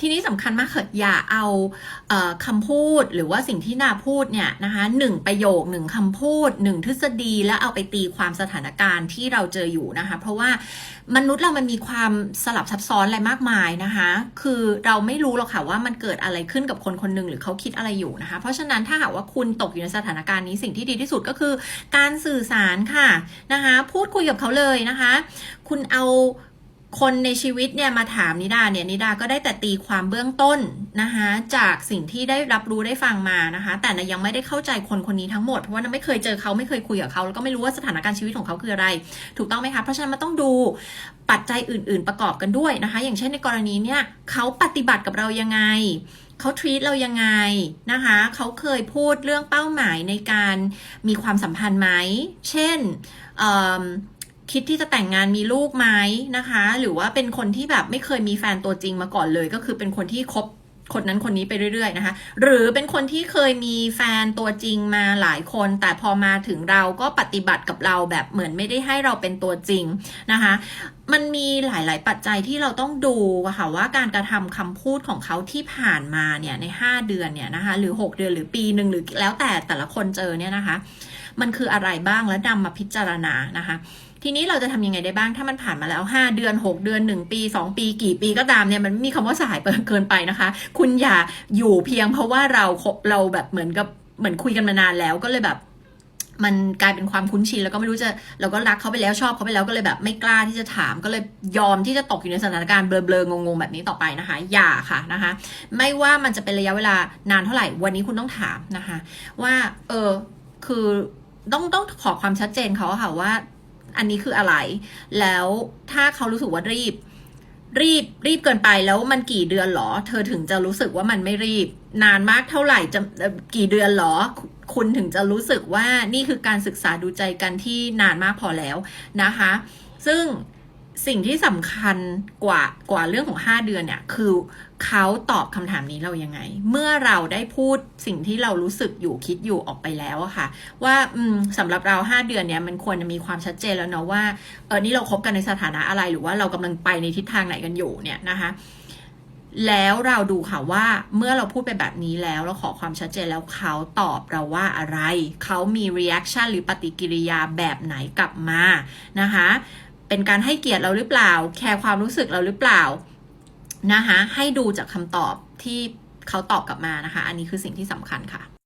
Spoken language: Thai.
ทีนี้สำคัญมากค่ะอย่าเอาเออคำพูดหรือว่าสิ่งที่นาพูดเนี่ยนะคะหนึ่งประโยคหนึ่งคำพูดหนึ่งทฤษฎีแล้วเอาไปตีความสถานการณ์ที่เราเจออยู่นะคะ เพราะว่ามนุษย์เรามันมีความสลับซับซ้อนอะไรมากมายนะคะ คือเราไม่รู้หรอกค่ะว่ามันเกิดอะไรขึ้นกับคนคนหนึ่งหรือเขาคิดอะไรอยู่นะคะ เพราะฉะนั้นถ้าหากว่าคุณตกอยู่ในสถานการณ์นี้สิ่งที่ดีที่สุดก็คือ การสื่อสารค่ะนะคะ พูดคุยกับเขาเลยนะคะ คุณเอา คนในชีวิตเนี่ยมาถามนิดาเนี่ยนิดาก็ได้แต่ตีความเบื้องต้นนะคะจากสิ่งที่ได้รับรู้ได้ฟังมานะคะ แต่นะยังไม่ได้เข้าใจคนคนนี้ทั้งหมดเพราะว่านะไม่เคยเจอเขาไม่เคยคุยกับเขาแล้วก็ไม่รู้ว่าสถานการณ์ชีวิตของเขาคืออะไร ถูกต้องไหมคะเพราะฉะนั้นมันต้องดูปัจจัยอื่น ๆ ประกอบกันด้วยนะคะ อย่างเช่นในกรณีเนี่ยเขาปฏิบัติกับเรายังไงเขาท e ีตเรายังไงนะคะ เขาเคยพูดเรื่องเป้าหมายในการมีความสัมพันธ์ไหม เช่นเคิดที่จะแต่งงานมีลูกไหมนะคะ หรือว่าเป็นคนที่แบบไม่เคยมีแฟนตัวจริงมาก่อนเลย ก็คือเป็นคนที่คบคนนั้นคนนี้ไปเรื่อยๆนะคะ หรือเป็นคนที่เคยมีแฟนตัวจริงมาหลายคน แต่พอมาถึงเราก็ปฏิบัติกับเราแบบเหมือนไม่ได้ให้เราเป็นตัวจริงนะคะ มันมีหลายๆ ปัจจัยที่เราต้องดูค่ะว่าการกระทำคำพูดของเขาที่ผ่านมาเนี่ยใน 5 เดือนเนี่ยนะคะหรือ 6 เดือนหรือปีหนึ่งหรือแล้วแต่แต่ละคนเจอเนี่ยนะคะ มันคืออะไรบ้างแล้วนำมาพิจารณานะคะ ทีนี้เราจะทำยังไงได้บ้างถ้ามันผ่านมาแล้ว 5 เดือน 6 เดือน 1 ปี 2 ปีกี่ปีก็ตามเนี่ยมันมีคำว่าสายเกินไปนะคะ คุณอย่าอยู่เพียงเพราะว่าเราเราแบบเหมือนกับเหมือนคุยกันมานานแล้วก็เลยแบบมันกลายเป็นความคุ้นชินแล้วก็ไม่รู้จะเราก็รักเขาไปแล้วชอบเขาไปแล้วก็เลยแบบไม่กล้าที่จะถามก็เลยยอมที่จะตกอยู่ในสถานการณ์เบลอๆงงๆแบบนี้ต่อไปนะคะ อย่าค่ะนะคะ ไม่ว่ามันจะเป็นระยะเวลานานเท่าไหร่วันนี้คุณต้องถามนะคะ ว่า เออคือต้องต้องขอความชัดเจนเขาค่ะว่า อันนี้คืออะไร แล้วถ้าเขารู้สึกว่ารีบ รีบรีบเกินไปแล้วมันกี่เดือนหรอ เธอถึงจะรู้สึกว่ามันไม่รีบ นานมากเท่าไหร่จะกี่เดือนหรอ คุณถึงจะรู้สึกว่านี่คือการศึกษาดูใจกันที่นานมากพอแล้วนะคะ ซึ่ง สิ่งที่สำคัญกว่ากว่าเรื่องของ 5 เดือนเนี่ย คือเขาตอบคำถามนี้เรายังไง เมื่อเราได้พูดสิ่งที่เรารู้สึกอยู่คิดอยู่ออกไปแล้วอะค่ะ ว่าสำหรับเรา 5 เดือนเนี่ยมันควรจะมีความชัดเจนแล้วเนาะว่าเออนี่เราคบกันในสถานะอะไรหรือว่าเรากำลังไปในทิศทางไหนกันอยู่เนี่ยนะคะแล้วเราดูค่ะว่าเมื่อเราพูดไปแบบนี้แล้วเราขอความชัดเจนแล้วเขาตอบเราว่าอะไร เขามี reaction หรือปฏิกิริยาแบบไหนกลับมานะคะ เป็นการให้เกียรติเราหรือเปล่า แคร์ความรู้สึกเราหรือเปล่านะคะให้ดูจากคำตอบที่เขาตอบกลับมานะคะ อันนี้คือสิ่งที่สำคัญค่ะ